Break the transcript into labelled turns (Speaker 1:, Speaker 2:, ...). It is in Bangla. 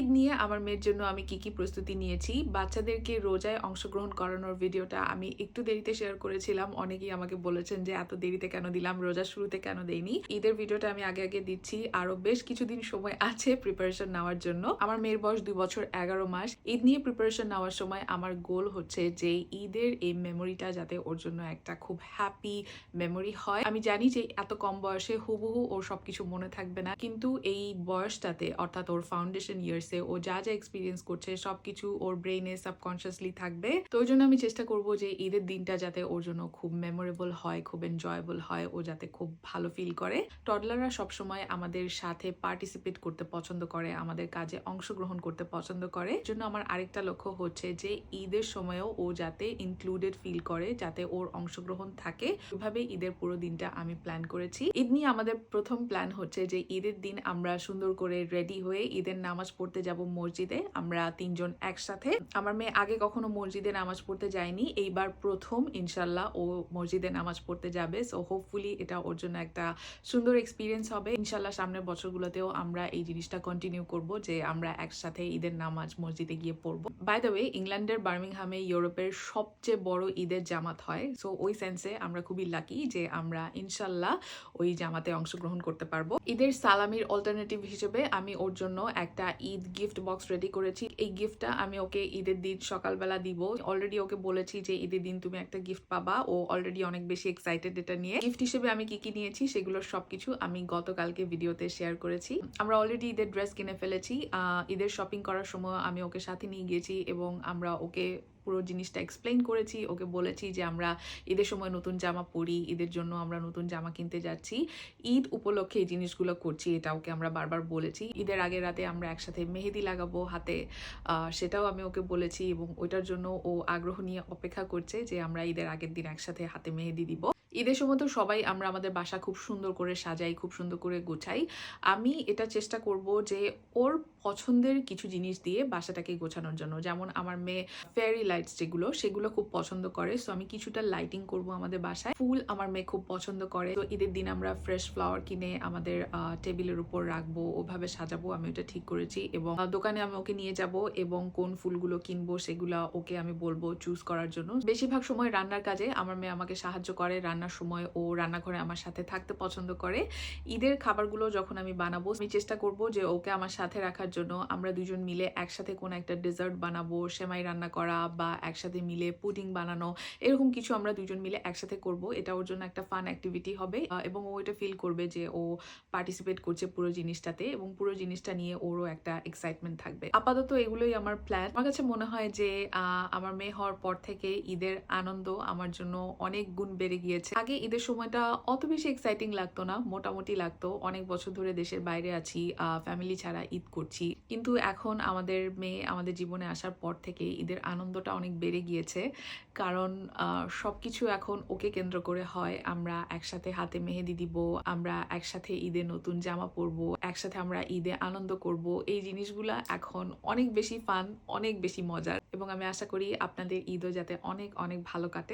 Speaker 1: ঈদ নিয়ে আমার মেয়ের জন্য আমি কি কি প্রস্তুতি নিয়েছি। বাচ্চাদেরকে রোজায় অংশগ্রহণ করানোর ভিডিওটা আমি একটু দেরিতে শেয়ার করেছিলাম। অনেকেই আমাকে বলেছেন যে, এত দেরিতে কেন দিলাম? রোজার শুরুতে কেন দেইনি? ঈদের ভিডিওটা আমি আগে আগে দিচ্ছি। আরও বেশ কিছুদিন সময় আছে প্রিপারেশন নেওয়ার জন্য। আমার মেয়ের বয়স দুই বছর এগারো মাস। ঈদ নিয়ে প্রিপারেশন নেওয়ার সময় আমার গোল হচ্ছে যে, ঈদের এই মেমোরিটা যাতে ওর জন্য একটা খুব হ্যাপি মেমোরি হয়। আমি জানি যে, এত কম বয়সে হুবহু ওর সবকিছু মনে থাকবে না। কিন্তু এই বয়সটাতে, অর্থাৎ ওর ফাউন্ডেশন ইয়ার্সে ও যা যা এক্সপিরিয়েন্স করছে, সবকিছু ওর ব্রেইনে সাবকনসিয়াসলি থাকবে। তো ওই জন্য আমি চেষ্টা করব যে ঈদের দিনটা যাতে ওর জন্য খুব মেমোরেবল হয়, খুব এনজয়েবল হয়, ও যাতে খুব ভালো ফিল করে। টডলাররা সবসময় আমাদের সাথে পার্টিসিপেট করতে পছন্দ করে, আমাদের কাজে অংশগ্রহণ করতে পছন্দ করে। জন্য আমার আরেকটা লক্ষ্য হচ্ছে যে ঈদের সময়ও ও যাতে ইনক্লুডেড ফিল করে, যাতে ওর অংশগ্রহণ থাকে। ওইভাবে ঈদের পুরো দিনটা আমি প্ল্যান করেছি। ঈদ নিয়ে আমাদের প্রথম প্ল্যান হচ্ছে যে ঈদের দিন আমরা সুন্দর করে রেডি হয়ে ঈদের নামাজ পড়তে যাব মসজিদে। আমরা তিনজন একসাথে। আমার মেয়ে আগে কখনো মসজিদে নামাজ পড়তে যায়নি। এইবার প্রথম, ইনশাল্লাহ ও মসজিদে নামাজ পড়তে যাবে। সো হোপফুলি এটা ওর জন্য একটা সুন্দর এক্সপিরিয়েন্স হবে। ইনশাল্লাহ সামনের বছরগুলোতেও আমরা এই জিনিসটা কন্টিনিউ করব যে আমরা একসাথে ঈদের নামাজ মসজিদে গিয়ে পড়ব। বাই দ্য ওয়ে ইংল্যান্ডের বার্মিংহামে ইউরোপের সবচেয়ে বড় ঈদের জামাত হয়। সো ওই সেন্সে আমরা খুবই লাকি যে আমরা ইনশাল্লাহ ওই জামাতে অংশগ্রহণ করতে পারব। ঈদের সালামির অল্টারনেটিভ হিসেবে আমি ওর জন্য একটা ঈদ গিফট বক্স রেডি করেছি। এই গিফটটা আমি ওকে ঈদের দিন সকালবেলা দিব। অলরেডি ওকে বলেছি যে ঈদের দিন তুমি একটা গিফট পাবা। ও অলরেডি অনেক বেশি এক্সাইটেড এটা নিয়ে। গিফট হিসেবে আমি কি কি নিয়েছি সেগুলোর সবকিছু আমি গতকালকে ভিডিওতে শেয়ার করেছি। আমরা অলরেডি ঈদের ড্রেস কিনে ফেলেছি। ঈদের শপিং করার সময় আমি ওকে সাথে নিয়ে গিয়েছি এবং আমরা ওকে পুরো জিনিসটা এক্সপ্লেন করেছি, ওকে বলেছি যে আমরা ঈদের সময় নতুন জামা পরি, ঈদের জন্য আমরা নতুন জামা কিনতে যাচ্ছি। ঈদ উপলক্ষে এই জিনিসগুলো করছি, এটা ওকে আমরা বারবার বলেছি। ঈদের আগের রাতে আমরা একসাথে মেহেদি লাগাবো হাতে সেটাও আমি ওকে বলেছি এবং ওইটার জন্য ও আগ্রহ নিয়ে অপেক্ষা করছে যে আমরা ঈদের আগের দিন একসাথে হাতে মেহেদি দিব। ঈদের সময় তো সবাই আমরা আমাদের বাসা খুব সুন্দর করে সাজাই, খুব সুন্দর করে গোছাই। আমি এটা চেষ্টা করব যে ওর পছন্দের কিছু জিনিস দিয়ে বাসাটাকে গোছানোর জন্য। যেমন আমার মেয়ে ফেয়ারি লাইটস যেগুলো, সেগুলো খুব পছন্দ করে। সো আমি কিছুটা লাইটিং করব আমাদের বাসায়। ফুল আমার মেয়ে খুব পছন্দ করে। তো ঈদের দিন আমরা ফ্রেশ ফ্লাওয়ার কিনে আমাদের টেবিলের উপর রাখব, ওভাবে সাজাবো। আমি ওটা ঠিক করেছি এবং দোকানে আমি ওকে নিয়ে যাব এবং কোন ফুলগুলো কিনবো সেগুলো ওকে আমি বলব চুজ করার জন্য। বেশিরভাগ সময় রান্নার কাজে আমার মেয়ে আমাকে সাহায্য করে। রান্নার সময় ও রান্নাঘরে আমার সাথে থাকতে পছন্দ করে। ঈদের খাবারগুলো যখন আমি বানাবো, আমি চেষ্টা করব যে ওকে আমার সাথে রাখার জন্য আমরা দুজন মিলে একসাথে কোনো একটা ডেজার্ট বানাবো, সেমাই রান্না করা বা একসাথে মিলে পুডিং বানানো, এরকম কিছু আমরা দুজন মিলে একসাথে করব। এটা ওর জন্য একটা ফান অ্যাক্টিভিটি হবে এবং ও এটা ফিল করবে যে ও পার্টিসিপেট করছে পুরো জিনিসটাতে এবং পুরো জিনিসটা নিয়ে ওরও একটা এক্সাইটমেন্ট থাকবে। আপাতত এগুলোই আমার প্ল্যান আমার কাছে মনে হয় যে আমার মেয়ে হওয়ার পর থেকে ঈদের আনন্দ আমার জন্য অনেক গুণ বেড়ে গিয়েছে। আগে ঈদের সময়টা অত বেশি এক্সাইটিং লাগতো না, মোটামুটি লাগতো। অনেক বছর ধরে দেশের বাইরে আছি ফ্যামিলি ছাড়া ঈদ করছি। কিন্তু এখন আমাদের মেয়ে আমাদের জীবনে আসার পর থেকে ঈদের আনন্দটা অনেক বেড়ে গিয়েছে। কারণ সব কিছু এখন ওকে কেন্দ্র করে হয়। আমরা একসাথে হাতে মেহেদি দিব, আমরা একসাথে ঈদে নতুন জামা পরবো, একসাথে আমরা ঈদে আনন্দ করব। এই জিনিসগুলা এখন অনেক বেশি ফান অনেক বেশি মজার। এবং আমি আশা করি আপনাদের ঈদও যাতে অনেক অনেক ভালো কাটে।